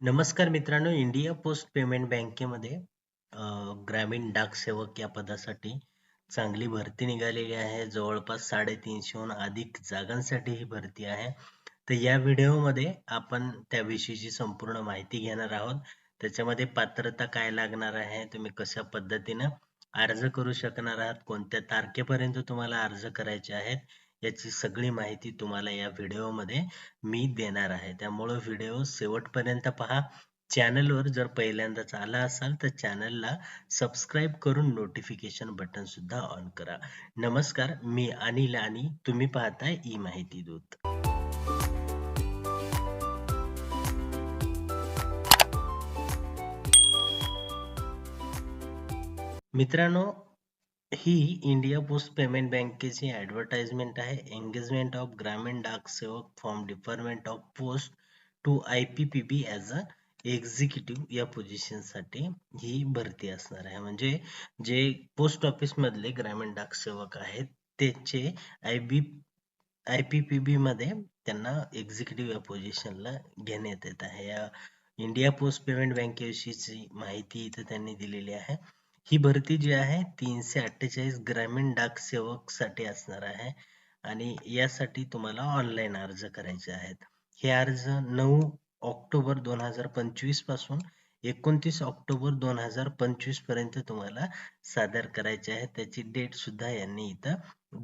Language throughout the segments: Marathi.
नमस्कार मित्रांनो इंडिया पोस्ट पेमेंट बँकेमध्ये ग्रामीण डाक सेवक या पदासाठी चांगली भरती निघालेली आहे. जवळपास साडेतीनशेहून अधिक जागांसाठी ही भरती आहे. तर या व्हिडिओमध्ये आपण त्याविषयीची संपूर्ण माहिती घेणार आहोत. त्याच्यामध्ये पात्रता काय लागणार आहे तुम्ही कशा पद्धतीनं अर्ज करू शकणार आहात कोणत्या तारखेपर्यंत तुम्हाला अर्ज करायचे आहेत याची सगळी माहिती तुम्हाला या व्हिडिओमध्ये मी देणार आहे. त्यामुळं व्हिडिओ शेवटपर्यंत पहा. चॅनलवर जर पहिल्यांदाच आला असाल तर चॅनलला सबस्क्राईब करून नोटिफिकेशन बटन सुद्धा ऑन करा. नमस्कार मी अनिल आणि तुम्ही पाहताय ई माहिती दूत. मित्रांनो ही इंडिया पोस्ट पेमेंट बँकेची ऍडव्हर्टाइजमेंट आहे. Engagement of Gramin Dak Sevak from department of post to I P P B as a executive या पोझिशनसाठी ही भरती असणार आहे. म्हणजे जे पोस्ट ऑफिस मधले ग्रामीण डाक सेवक आहेत त्याचे I B I P P बीमध्ये त्यांना एक्झिक्युटिव्ह या पोझिशनला घेण्यात येत आहे. या इंडिया पोस्ट पेमेंट बँकेविषयीची माहिती इथे त्यांनी दिलेली आहे. ही भरती जी आहे तीनशे अठ्ठेचाळीस ग्रामीण डाक सेवकसाठी असणार आहे आणि यासाठी तुम्हाला ऑनलाईन अर्ज करायचे आहेत. हे अर्ज नऊ ऑक्टोबर दोन हजार पंचवीसपासून एकोणतीस ऑक्टोबर दोन हजार पंचवीसपर्यंत तुम्हाला सादर करायचे आहे त्याची डेट सुद्धा यांनी इथं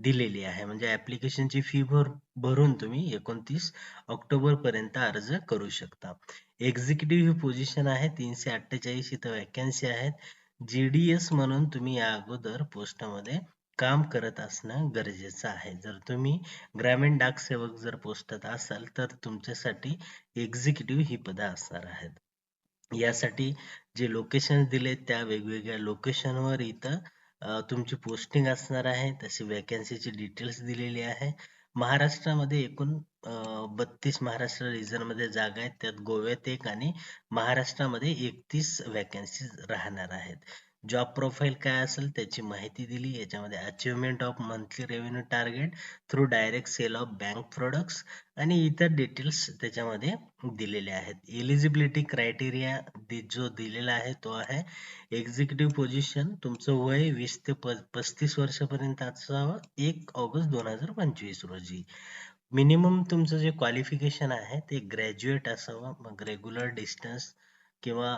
दिलेली आहे. म्हणजे ऍप्लिकेशनची फी भर भरून तुम्ही एकोणतीस ऑक्टोबर पर्यंत अर्ज करू शकता. एक्झिक्युटिव्ह ही पोझिशन आहे तीनशे अठ्ठेचाळीस इथं वॅकन्सी आहेत. जीडीएस म्हणून तुम्ही या अगोदर पोस्टामध्ये काम करत असणं गरजेचं आहे. जर तुम्ही ग्रामीण डाक सेवक जर पोस्टात असाल तर तुमच्यासाठी एक्झिक्युटिव्ह ही पदं असणार आहेत. यासाठी जे लोकेशन दिले त्या वेगवेगळ्या लोकेशनवर इथं तुमची पोस्टिंग असणार आहे. तशी वॅकन्सीची डिटेल्स दिलेली आहे. महाराष्ट्रामध्ये एकूण बत्तीस महाराष्ट्र रिजनमध्ये जागा आहेत. त्यात गोव्यात एक आणि महाराष्ट्रामध्ये एकतीस वॅकन्सी राहणार आहेत. जॉब प्रोफाईल काय असेल त्याची माहिती दिली. याच्यामध्ये achievement of monthly revenue target through direct sale of bank products आणि इतर डिटेल्स त्याच्यामध्ये दिलेले आहेत. एलिजिबिलिटी क्रायटेरिया जो दिलेला आहे तो आहे एक्झिक्युटिव्ह पोझिशन तुमचं वय वीस ते पस्तीस वर्षापर्यंत असावं एक ऑगस्ट दोन हजार पंचवीस रोजी. मिनिमम तुमचं जे क्वालिफिकेशन आहे ते ग्रॅज्युएट असावं. मग रेग्युलर डिस्टन्स किंवा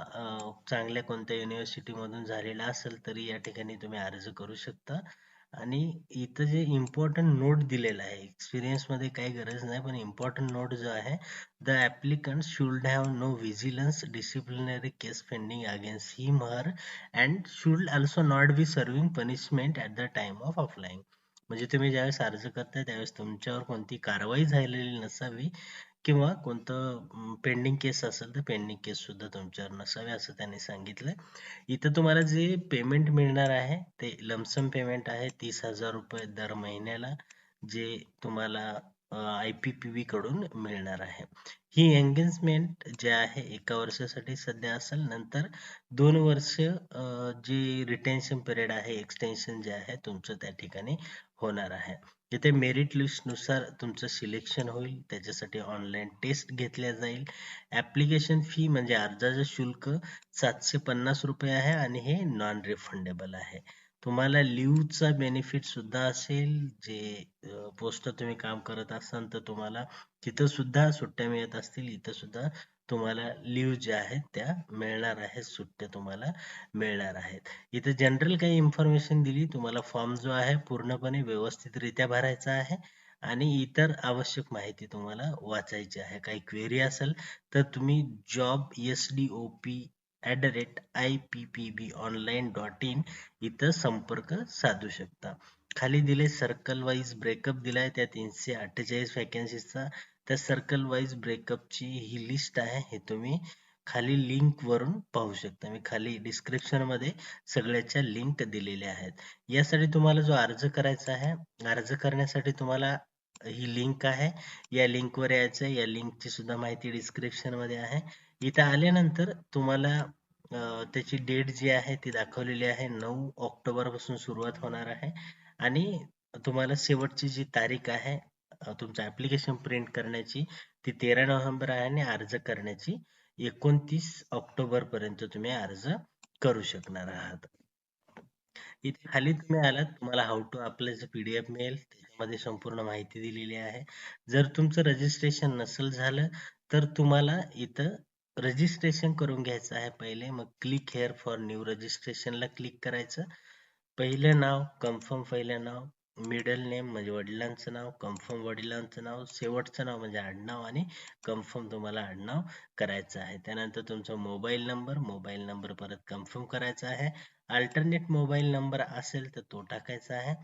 चांगल्या कोणत्या युनिव्हर्सिटी मधून झालेला असेल तरी या ठिकाणी तुम्ही अर्ज करू शकता. आणि इथं जे इम्पॉर्टंट नोट दिलेला आहे एक्सपिरियन्समध्ये काही गरज नाही पण इम्पॉर्टंट नोट जो आहे the applicant should have no vigilance disciplinary case pending against him her and should also not be serving punishment at the time of applying म्हणजे तुम्ही ज्यावेळेस अर्ज करताय त्यावेळेस तुमच्यावर कोणती कारवाई झालेली नसावी. किंवा कोणतं पेंडिंग केस असेल तर पेंडिंग केस सुद्धा तुमच्यावर नसावे असं त्यांनी सांगितलंय. इथं तुम्हाला जे पेमेंट मिळणार आहे ते लमसम पेमेंट आहे तीस हजार रुपये दर महिन्याला जे तुम्हाला आय पी पी व्ही कडून मिळणार आहे. ही एंगेजमेंट जे आहे एका वर्षासाठी सध्या असेल नंतर दोन वर्ष जी जे रिटेन्शन पिरियड आहे एक्सटेन्शन जे आहे तुमचं त्या ठिकाणी होणार आहे. इथे मेरिट लिस्टनुसार तुमचं सिलेक्शन होईल त्याच्यासाठी ऑनलाईन टेस्ट घेतल्या जाईल. ऍप्लिकेशन फी म्हणजे अर्जाचं शुल्क सातशे पन्नास रुपये आहे आणि हे नॉन रिफंडेबल आहे. तुम्हाला लिव्हचा बेनिफिट सुद्धा असेल जे पोस्ट तुम्ही काम करत असाल तर तुम्हाला तिथं सुद्धा सुट्ट्या मिळत असतील इथं सुद्धा तुम्हाला लिव्ह ज्या आहेत त्या मिळणार आहेत सुट्ट्या तुम्हाला मिळणार आहेत. इथं जनरल काही इन्फॉर्मेशन दिली तुम्हाला फॉर्म जो आहे पूर्णपणे व्यवस्थितरित्या भरायचा आहे आणि इतर आवश्यक माहिती तुम्हाला वाचायची आहे. काही क्वेरी असेल तर तुम्ही job S D O P at the rate I P P B online dot in इथं संपर्क साधू शकता. खाली दिले सर्कल वाईज ब्रेकअप दिलाय त्या तीनशे अठ्ठेचाळीस वॅकन्सीचा त्या सर्कल वाईज ब्रेकअपची ही लिस्ट आहे हे तुम्ही खाली लिंक वरून पाहू शकता. मी खाली डिस्क्रिप्शनमध्ये सगळ्याच्या लिंक दिलेल्या आहेत. यासाठी तुम्हाला जो अर्ज करायचा आहे अर्ज करण्यासाठी तुम्हाला ही लिंक आहे. या लिंक वर यायचं या लिंकची सुद्धा माहिती डिस्क्रिप्शनमध्ये आहे. इथं आल्यानंतर तुम्हाला त्याची डेट जी आहे ती दाखवलेली आहे. नऊ ऑक्टोबरपासून सुरुवात होणार आहे. आणि तुम्हाला शेवटची जी तारीख आहे अं, तुमचं ऍप्लिकेशन प्रिंट करण्याची ती तेरा नोव्हेंबर आहे आणि अर्ज करण्याची एकोणतीस ऑक्टोबर पर्यंत तुम्ही अर्ज करू शकणार आहात. इथे खाली तुम्ही आलात तुम्हाला हाऊ टू अप्लायचं पीडीएफ मिळेल. त्यामध्ये संपूर्ण माहिती दिलेली आहे. जर तुमचं रजिस्ट्रेशन नसेल झालं तर तुम्हाला इथं रजिस्ट्रेशन करून घ्यायचं आहे पहिले. मग क्लिक हेअर फॉर न्यू रजिस्ट्रेशनला क्लिक करायचं. पहिलं नाव कन्फर्म पहिलं नाव मिडल नेम म्हणजे वडिलांचं नाव कन्फर्म वडिलांचं नाव शेवटचं नाव म्हणजे आडनाव आणि कन्फर्म तुम्हाला आडनाव करायचं आहे. त्यानंतर तुमचा मोबाईल नंबर मोबाईल नंबर परत कन्फर्म करायचा आहे. अल्टरनेट मोबाईल नंबर असेल तर तो टाकायचा आहे.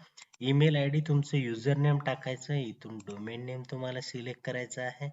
ईमेल आय डी तुमचं युजर नेम टाकायचं इथून डोमेन नेम तुम्हाला सिलेक्ट करायचा आहे.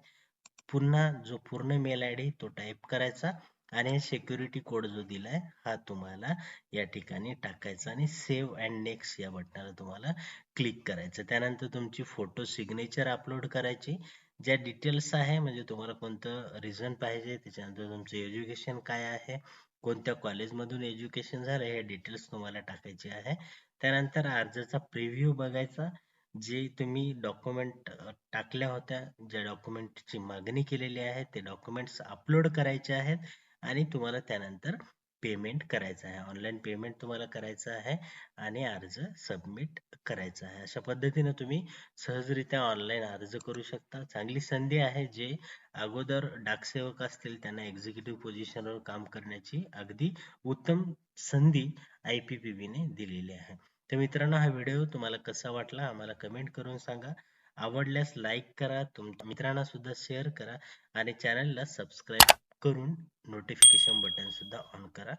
पुन्हा जो पूर्ण मेल आय डी तो टाईप करायचा आणि सिक्युरिटी कोड जो दिलाय हा तुम्हाला या ठिकाणी टाकायचा आणि सेव्ह अँड नेक्स्ट या बटनाला तुम्हाला क्लिक करायचं. त्यानंतर तुमची फोटो सिग्नेचर अपलोड करायची. ज्या डिटेल्स आहे म्हणजे तुम्हाला कोणतं रिझन पाहिजे त्याच्यानंतर तुमचं एज्युकेशन काय आहे कोणत्या कॉलेजमधून एज्युकेशन झालं हे डिटेल्स तुम्हाला टाकायचे आहे. त्यानंतर अर्जाचा प्रिव्ह्यू बघायचा. जे तुम्ही डॉक्युमेंट टाकल्या होत्या ज्या डॉक्युमेंटची मागणी केलेली आहे ते डॉक्युमेंट्स अपलोड करायचे आहेत आणि तुम्हाला त्यानंतर पेमेंट करायचं आहे. ऑनलाईन पेमेंट तुम्हाला करायचं आहे आणि अर्ज सबमिट करायचा आहे. अशा पद्धतीने तुम्ही सहजरित्या ऑनलाईन अर्ज करू शकता. चांगली संधी आहे जे अगोदर डाकसेवक असतील त्यांना एक्झिक्युटिव्ह पोझिशनवर काम करण्याची अगदी उत्तम संधी आय पी पी बीने दिलेली आहे. तर मित्रांनो हा व्हिडिओ तुम्हाला कसा वाटला आम्हाला कमेंट करून सांगा. आवडल्यास लाईक करा तुमच्या मित्रांना सुद्धा शेअर करा आणि चॅनलला सबस्क्राईब करून नोटिफिकेशन बटन सुद्धा ऑन करा.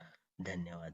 धन्यवाद.